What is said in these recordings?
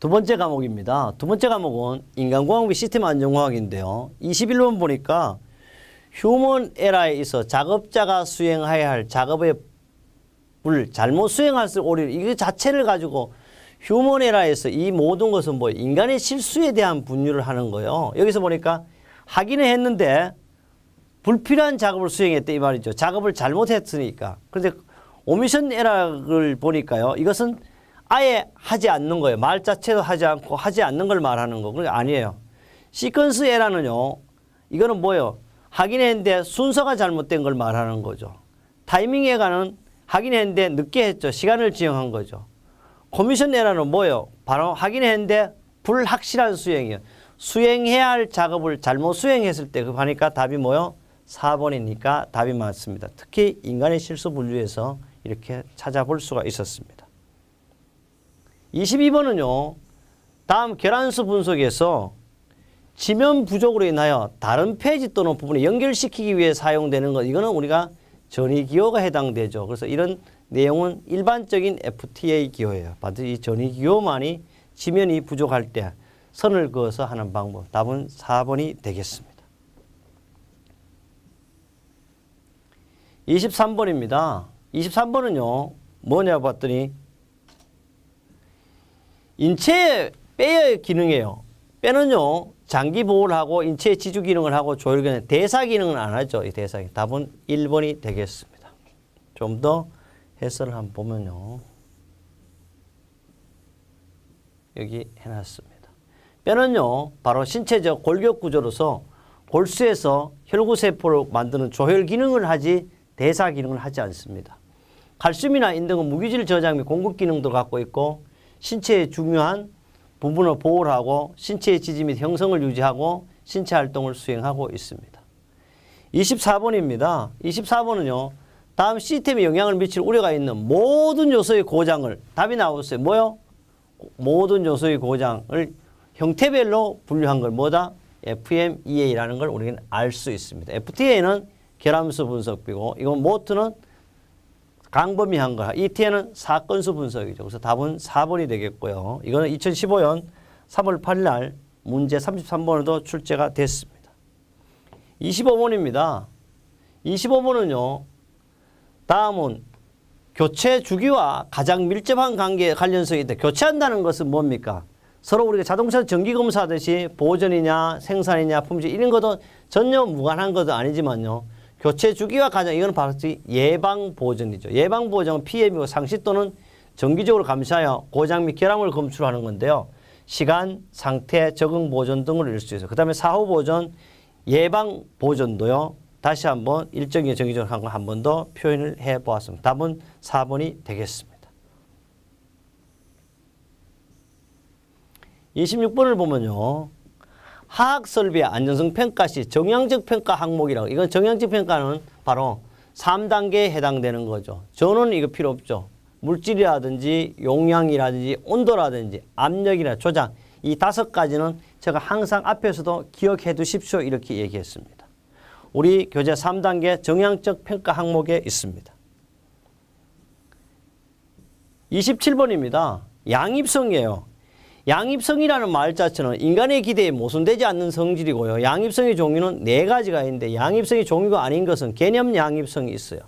두 번째 과목입니다. 두 번째 과목은 인간공학 및 시스템 안전공학인데요. 21번 보니까 휴먼 에라에 있어 작업자가 수행해야 할 작업의 을 잘못 수행할 수 오류 이거 자체를 가지고 휴먼 에라에서 이 모든 것은 뭐 인간의 실수에 대한 분류를 하는 거예요. 여기서 보니까 하기는 했는데 불필요한 작업을 수행했다 이 말이죠. 작업을 잘못했으니까. 그런데 오미션 에러를 보니까요. 이것은 아예 하지 않는 거예요. 말 자체도 하지 않고 하지 않는 걸 말하는 거. 그게 아니에요. 시퀀스 에러는요. 이거는 뭐예요? 하긴 했는데 순서가 잘못된 걸 말하는 거죠. 타이밍 에러는 하긴 했는데 늦게 했죠. 시간을 지정한 거죠. 코미션 에러는 뭐예요? 바로 하긴 했는데 불확실한 수행이에요. 수행해야 할 작업을 잘못 수행했을 때 그 하니까 답이 뭐요? 4번이니까 답이 맞습니다. 특히 인간의 실수 분류에서 이렇게 찾아볼 수가 있었습니다. 22번은요. 다음 계란수 분석에서 지면 부족으로 인하여 다른 페이지 또는 부분을 연결시키기 위해 사용되는 것 이거는 우리가 전위 기호가 해당되죠. 그래서 이런 내용은 일반적인 FTA 기호예요. 반드시 이 전위 기호만이 지면이 부족할 때 선을 그어서 하는 방법. 답은 4번이 되겠습니다. 23번입니다. 23번은요. 뭐냐 봤더니 인체의 뼈의 기능이에요. 뼈는요. 장기 보호를 하고 인체 지주 기능을 하고 조혈 기능, 대사 기능은 안 하죠. 이 대사 기능. 답은 1번이 되겠습니다. 좀 더 해설을 한번 보면요. 여기 해놨습니다. 뼈는요. 바로 신체적 골격 구조로서 골수에서 혈구세포를 만드는 조혈 기능을 하지 대사 기능을 하지 않습니다. 칼슘이나 인 등은 무기질 저장 및 공급 기능도 갖고 있고 신체의 중요한 부분을 보호를 하고 신체의 지지 및 형성을 유지하고 신체 활동을 수행하고 있습니다. 24번입니다. 24번은요. 다음 시스템에 영향을 미칠 우려가 있는 모든 요소의 고장을 답이 나왔어요. 뭐요? 모든 요소의 고장을 형태별로 분류한 걸 뭐다? FMEA라는 걸 우리는 알 수 있습니다. FTA는 결함수 분석비고 이건 모트는 강범위한 거. ETN은 사건수 분석이죠. 그래서 답은 4번이 되겠고요. 이거는 2015년 3월 8일 날 문제 33번에도 출제가 됐습니다. 25번입니다. 25번은요. 다음은 교체 주기와 가장 밀접한 관계 관련성이 있다. 교체한다는 것은 뭡니까? 서로 우리가 자동차 정기 검사하듯이 보존이냐 생산이냐 품질 이런 것도 전혀 무관한 것도 아니지만요. 교체 주기와 가장 이거는 바로 예방 보존이죠. 예방 보존은 PM이고 상시 또는 정기적으로 감시하여 고장 및 결함을 검출하는 건데요. 시간, 상태, 적응 보존 등을 이룰 수 있어요. 그 다음에 사후 보존, 예방 보존도요. 다시 한번 일정의 정기적으로 한거한번 더 표현을 해 보았습니다. 답은 4번이 되겠습니다. 26번을 보면요. 화학 설비의 안전성 평가 시 정량적 평가 항목이라고 이건 정량적 평가는 바로 3단계에 해당되는 거죠. 저는 이거 필요 없죠. 물질이라든지 용량이라든지 온도라든지 압력이나 조장 이 다섯 가지는 제가 항상 앞에서도 기억해 두십시오 이렇게 얘기했습니다. 우리 교재 3단계 정량적 평가 항목에 있습니다. 27번입니다. 양입성이에요. 양입성이라는 말 자체는 인간의 기대에 모순되지 않는 성질이고요. 양입성의 종류는 네 가지가 있는데 양입성의 종류가 아닌 것은 개념 양입성이 있어요.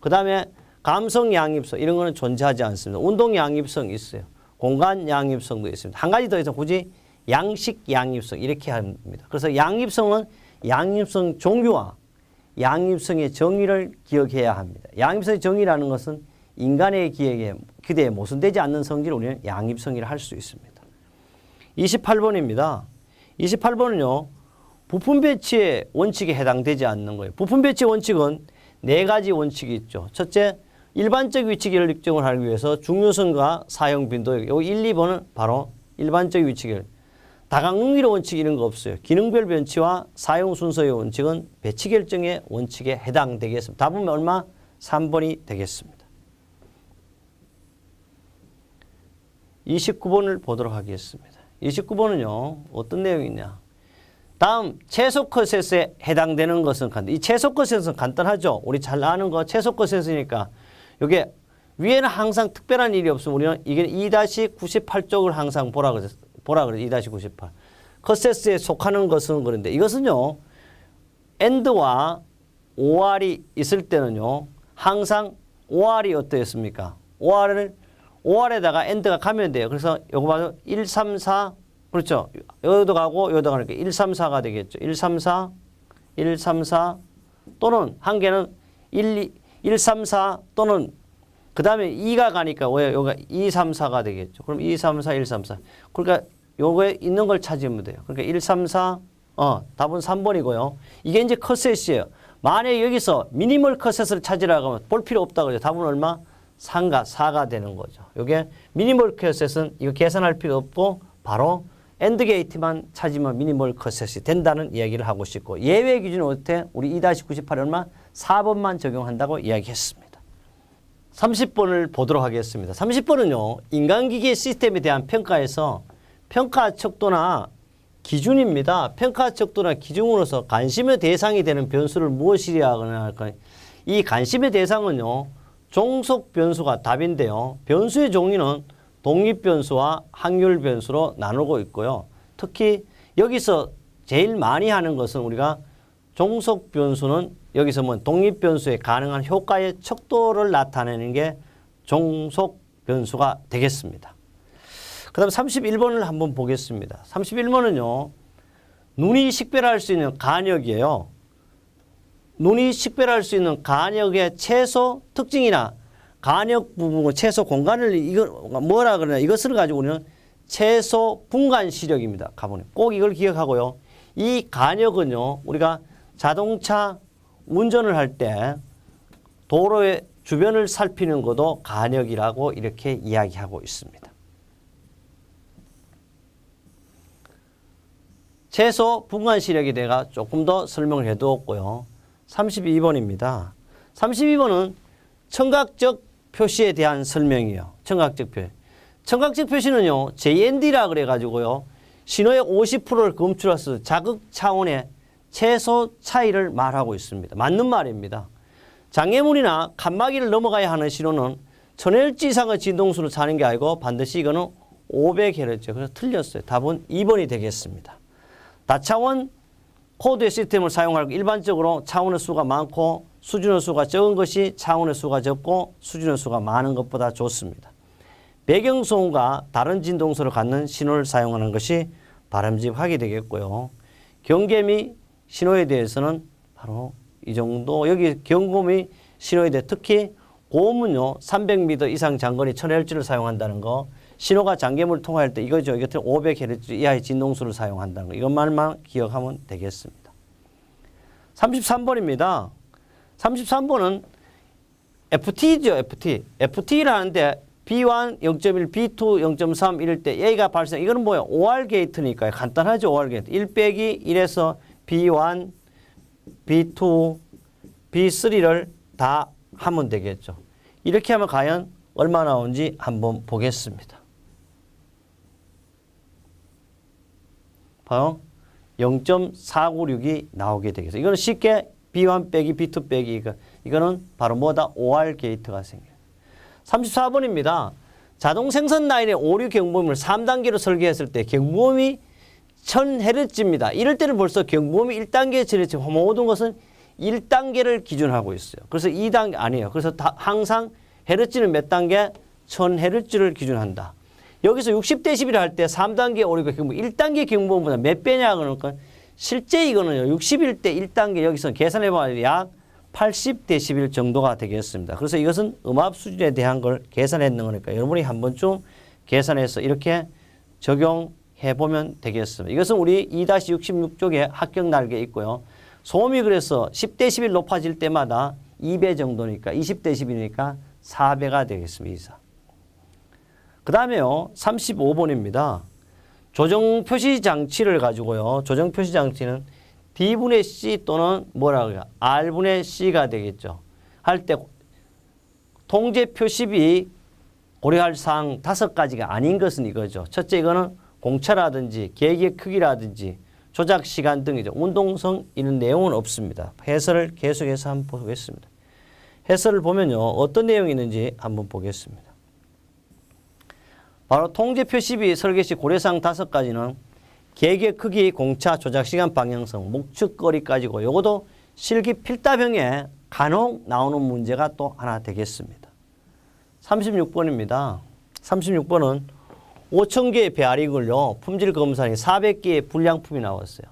그 다음에 감성 양입성 이런 거는 존재하지 않습니다. 운동 양입성이 있어요. 공간 양입성도 있습니다. 한 가지 더 있어 굳이 양식 양입성 이렇게 합니다. 그래서 양입성은 양입성 종류와 양입성의 정의를 기억해야 합니다. 양입성의 정의라는 것은 인간의 기획에 기대에 모순되지 않는 성질을 우리는 양입성이라 할 수 있습니다. 28번입니다. 28번은요. 부품 배치의 원칙에 해당되지 않는 거예요. 부품 배치 원칙은 네 가지 원칙이 있죠. 첫째, 일반적 위치기를 입증을 하기 위해서 중요성과 사용 빈도, 요 1, 2번은 바로 일반적 위치기를. 다강능률의 원칙 이런 거 없어요. 기능별 변치와 사용 순서의 원칙은 배치 결정의 원칙에 해당되겠습니다. 답은 얼마? 3번이 되겠습니다. 29번을 보도록 하겠습니다. 29번은요. 어떤 내용이냐. 다음 최소 컷셋에 해당되는 것은 간단. 이 최소 컷셋은 간단하죠. 우리 잘 아는 거 최소 컷셋이니까 이게 위에는 항상 특별한 일이 없으면 우리는 이게 2-98쪽을 항상 보라 그랬 보라 그래 2-98. 커세스에 속하는 것은 그런데 이것은요. end와 OR이 있을 때는요. 항상 OR이 어떠했습니까? OR을 OR에다가 end가 가면 돼요. 그래서 요거 봐도 1, 3, 4 그렇죠. 여기도 가고 여기도 가니까 1, 3, 4가 되겠죠. 1, 3, 4 1, 3, 4 또는 한 개는 1, 2, 1, 3, 4 또는 그 다음에 2가 가니까 왜 여기가 2, 3, 4가 되겠죠. 그럼 2, 3, 4, 1, 3, 4. 그러니까 요거에 있는 걸 찾으면 돼요. 그러니까 1, 3, 4, 어, 답은 3번이고요. 이게 이제 컷셋이에요. 만약에 여기서 미니멀 컷셋을 찾으라고 하면 볼 필요 없다 그러죠. 답은 얼마? 3가 4가 되는 거죠. 요게 미니멀 컷셋은 이거 계산할 필요 없고 바로 엔드 게이트만 찾으면 미니멀 컷셋이 된다는 이야기를 하고 싶고 예외 기준은 어때? 우리 2-98 얼마? 4번만 적용한다고 이야기했습니다. 30번을 보도록 하겠습니다. 30번은요. 인간기계 시스템에 대한 평가에서 평가 척도나 기준입니다. 평가 척도나 기준으로서 관심의 대상이 되는 변수를 무엇이라? 이 관심의 대상은요. 종속 변수가 답인데요. 변수의 종류는 독립 변수와 확률 변수로 나누고 있고요. 특히 여기서 제일 많이 하는 것은 우리가 종속 변수는 여기서 뭐 독립 변수에 가능한 효과의 척도를 나타내는 게 종속 변수가 되겠습니다. 그 다음 31번을 한번 보겠습니다. 31번은요. 눈이 식별할 수 있는 간역이에요. 눈이 식별할 수 있는 간역의 최소 특징이나 간역 부분, 최소 공간을 이거 뭐라 그러냐 이것을 가지고 우리는 최소 분간 시력입니다. 가보니 꼭 이걸 기억하고요. 이 간역은요 우리가 자동차 운전을 할 때 도로의 주변을 살피는 것도 간역이라고 이렇게 이야기하고 있습니다. 최소 분간 시력에 대해 조금 더 설명을 해두었고요. 32번입니다. 32번은 청각적 표시에 대한 설명이에요. 청각적 표시. 청각적 표시는요. JND라 그래가지고요. 신호의 50%를 검출해서 자극 차원의 최소 차이를 말하고 있습니다. 맞는 말입니다. 장애물이나 칸막이를 넘어가야 하는 신호는 1000Hz 이상의 진동수를 사는 게 아니고 반드시 이거는 500Hz. 그래서 틀렸어요. 답은 2번이 되겠습니다. 다차원 코드의 시스템을 사용할 일반적으로 차원의 수가 많고 수준의 수가 적은 것이 차원의 수가 적고 수준의 수가 많은 것보다 좋습니다. 배경소음과 다른 진동수를 갖는 신호를 사용하는 것이 바람직하게 되겠고요. 경계 및 신호에 대해서는 바로 이 정도 여기 경고 및 신호에 대해 특히 고음은요 300m 이상 장거리 1000Hz를 사용한다는 거 신호가 장애물을 통과할 때 이거죠. 이것은 500Hz 이하의 진동수를 사용한다는 거 이것만만 기억하면 되겠습니다. 33번입니다. 33번은 FT죠, FT. FT라는데 B1 0.1, B2 0.3 이럴 때 A가 발생. 이거는 뭐예요? OR 게이트니까요. 간단하죠, OR 게이트. 1 빼기 1에서 B1, B2, B3를 다 하면 되겠죠. 이렇게 하면 과연 얼마 나오는지 한번 보겠습니다. 봐요. 0.496이 나오게 되겠어요. 이거는 쉽게 B1 빼기 B2 빼기 이거 이거는 바로 뭐다? OR 게이트가 생겨요. 34번입니다. 자동 생산 라인의 오류 경보음을 3단계로 설계했을 때 경보음이 1000Hz입니다. 이럴 때는 벌써 경보음이 1단계에 처리했지 모든 것은 1단계를 기준하고 있어요. 그래서 2단계 아니에요. 그래서 다 항상 헤르츠는 몇 단계? 1000Hz를 기준한다. 여기서 60dB 할때 3단계 오류가 경보 1단계 경보음보다 몇 배냐 그러니까 실제 이거는요. 61대 1단계 여기서 계산해 보면 약 80dB 정도가 되겠습니다. 그래서 이것은 음압 수준에 대한 걸 계산했는 거니까 여러분이 한 번쯤 계산해서 이렇게 적용해 보면 되겠습니다. 이것은 우리 2-66쪽에 합격 날개 있고요. 소음이 그래서 10dB 높아질 때마다 2배 정도니까 20dB니까 4배가 되겠습니다. 그 다음에요. 35번입니다. 조정 표시 장치를 가지고요. 조정 표시 장치는 D분의 C 또는 뭐라고 해요? R분의 C가 되겠죠. 할 때 통제 표시비 고려할 사항 다섯 가지가 아닌 것은 이거죠. 첫째 이거는 공차라든지 계획의 크기라든지 조작 시간 등이죠. 운동성 이런 내용은 없습니다. 해설을 계속해서 한번 보겠습니다. 해설을 보면요. 어떤 내용이 있는지 한번 보겠습니다. 바로 통제표 12 설계 시 고려사항 다섯 가지는 계획 크기, 공차, 조작 시간, 방향성, 목축거리까지고 요것도 실기 필답형에 간혹 나오는 문제가 또 하나 되겠습니다. 36번입니다. 36번은 5천 개의 배알이걸요. 품질 검사에 400개의 불량품이 나왔어요.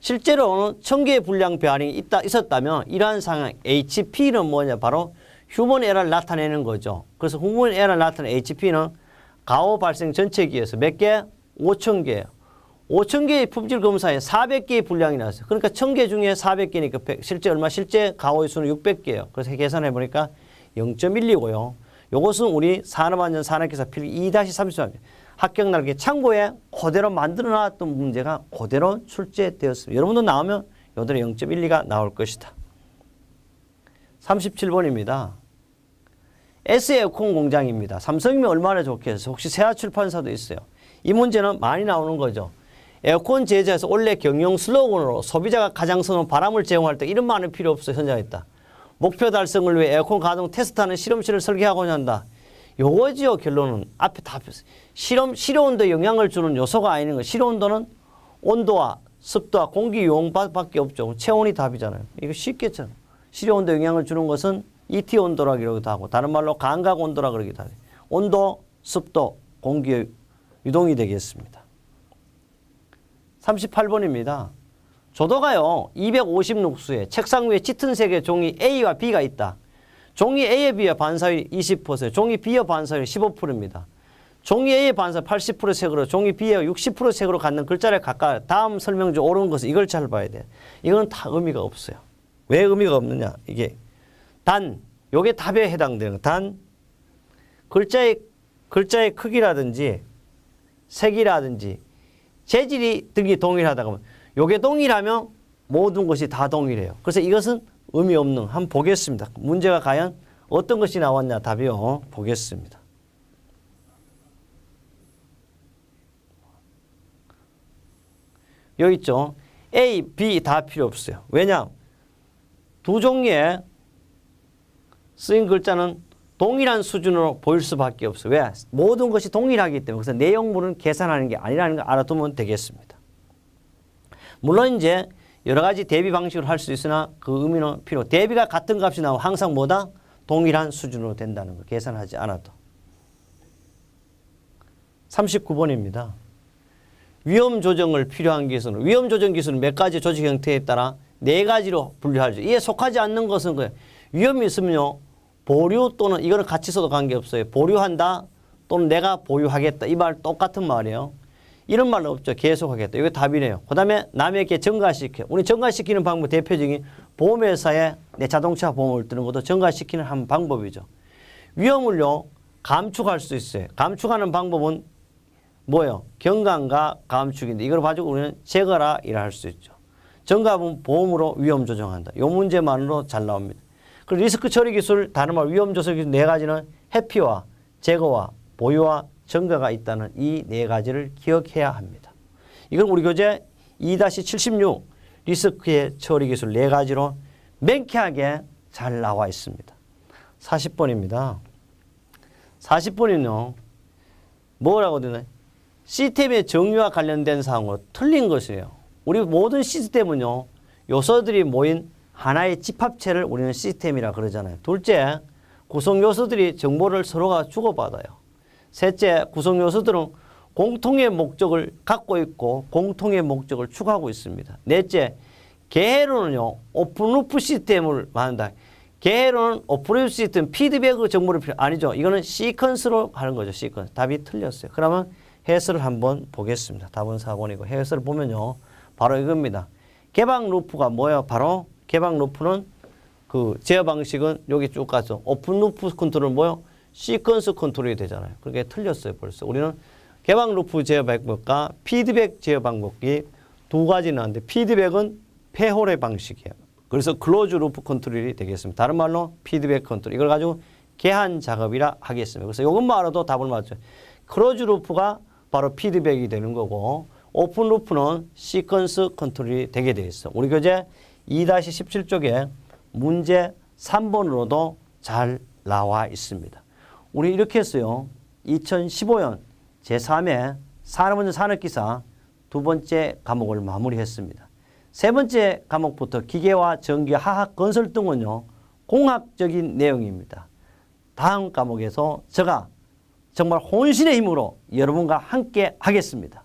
실제로는 1000개의 불량 배알이 있다 있었다면 이러한 상황 HP는 뭐냐 바로 휴먼 에러를 나타내는 거죠. 그래서 휴먼 에러를 나타내는 HP는 가오 발생 전체 기에서 몇 개? 5,000개예요. 5,000개의 품질 검사에 400개의 불량이 나왔어요. 그러니까 1,000개 중에 400개니까 100, 실제 얼마? 실제 가오의 수는 600개예요. 그래서 계산해 보니까 0.1이고요. 요것은 우리 산업안전 산업기사 필기 2-30 합격 날개 참고에 그대로 만들어 놨던 문제가 그대로 출제되었습니다. 여러분도 나오면 요대로 0.12가 나올 것이다. 37번입니다. S에어컨 공장입니다. 삼성이면 얼마나 좋겠어요. 혹시 세아 출판사도 있어요. 이 문제는 많이 나오는 거죠. 에어컨 제조에서 원래 경영 슬로건으로 소비자가 가장 선호하는 바람을 제공할 때 이런 말은 필요 없어 현장했다. 목표 달성을 위해 에어컨 가동 테스트하는 실험실을 설계하고자 한다. 요거지요 결론은 앞에 다 실험 실온도 영향을 주는 요소가 아닌 거. 실온도는 온도와 습도와 공기 유홍밖에 없죠. 체온이 답이잖아요. 이거 쉽겠죠. 실온도 영향을 주는 것은 ET 온도라 그러기도 하고 다른 말로 감각 온도라 그러기도 하고 온도, 습도, 공기 유동이 되겠습니다. 38번입니다. 조도가요 250룩수에 책상 위에 짙은 색의 종이 A와 B가 있다. 종이 A에 비해 반사율 20%, 종이 B의 반사율 15%입니다. 종이 A의 반사 80% 색으로 종이 B의 60% 색으로 갖는 글자를 각각 다음 설명 중 옳은 것은 이걸 잘 봐야 돼. 이건 다 의미가 없어요. 왜 의미가 없느냐? 이게 단 요게 답에 해당되는 거. 단 글자의 글자의 크기라든지 색이라든지 재질이 등이 동일하다고 하면 요게 동일하면 모든 것이 다 동일해요. 그래서 이것은 의미 없는 한번 보겠습니다. 문제가 과연 어떤 것이 나왔냐 답이요. 보겠습니다. 여기 있죠. A, B 다 필요 없어요. 왜냐? 두 종류의 쓰인 글자는 동일한 수준으로 보일 수밖에 없어요. 왜? 모든 것이 동일하기 때문에. 그래서 내용물은 계산하는 게 아니라는 걸 알아두면 되겠습니다. 물론 이제 여러 가지 대비 방식으로 할 수 있으나 그 의미는 필요. 대비가 같은 값이 나오면 항상 뭐다? 동일한 수준으로 된다는 거 계산하지 않아도. 39번입니다. 위험 조정을 필요한 기술은 위험 조정 기술은 몇 가지 조직 형태에 따라 네 가지로 분류하죠. 이에 속하지 않는 것은 그 위험이 있으면요. 보류 또는 이거는 같이 써도 관계없어요. 보류한다 또는 내가 보유하겠다. 이 말 똑같은 말이에요. 이런 말은 없죠. 계속하겠다. 이게 답이네요. 그 다음에 남에게 전가시켜. 우리 전가시키는 방법 대표적인 보험회사에 내 자동차 보험을 드는 것도 전가시키는 한 방법이죠. 위험을요. 감축할 수 있어요. 감축하는 방법은 뭐예요? 경감과 감축인데 이걸 가지고 우리는 제거라 일을 할수 있죠. 정갑은 보험으로 위험 조정한다. 이 문제만으로 잘 나옵니다. 그리고 리스크 처리 기술, 다른 말 위험 조절 기술 네 가지는 회피와 제거와 보유와 증가가 있다는 이 네 가지를 기억해야 합니다. 이건 우리 교재 2-76 리스크의 처리 기술 네 가지로 맹쾌하게 잘 나와 있습니다. 40번입니다. 40번은요. 뭐라고 되나? 시스템의 정의와 관련된 사항으로 틀린 것이에요. 우리 모든 시스템은요. 요소들이 모인 하나의 집합체를 우리는 시스템이라 그러잖아요. 둘째, 구성 요소들이 정보를 서로가 주고받아요. 셋째, 구성 요소들은 공통의 목적을 갖고 있고 공통의 목적을 추구하고 있습니다. 넷째, 개해로는요, 오픈루프 시스템을 만든다. 개해로는 오픈루프 시스템 피드백 정보를 필요, 아니죠. 이거는 시퀀스로 하는 거죠. 시퀀스. 답이 틀렸어요. 그러면 해설을 한번 보겠습니다. 답은 4번이고 해설을 보면요. 바로 이겁니다. 개방 루프가 뭐예요? 바로 개방 루프는 그 제어 방식은 여기 쭉 가죠. 오픈 루프 컨트롤 뭐요? 시퀀스 컨트롤이 되잖아요. 그게 틀렸어요, 벌써. 우리는 개방 루프 제어 방법과 피드백 제어 방법이 두 가지 나는데 피드백은 폐홀의 방식이에요. 그래서 클로즈 루프 컨트롤이 되겠습니다. 다른 말로 피드백 컨트롤. 이걸 가지고 개한 작업이라 하겠습니다. 그래서 이것만 알아도 답을 맞죠. 클로즈 루프가 바로 피드백이 되는 거고 오픈 루프는 시퀀스 컨트롤이 되게 되어 있어. 우리 교재 2-17쪽에 문제 3번으로도 잘 나와 있습니다. 우리 이렇게 했어요. 2015년 제3회 산업운전 산업기사 두 번째 과목을 마무리했습니다. 세 번째 과목부터 기계와 전기, 화학, 건설 등은요 공학적인 내용입니다. 다음 과목에서 제가 정말 혼신의 힘으로 여러분과 함께 하겠습니다.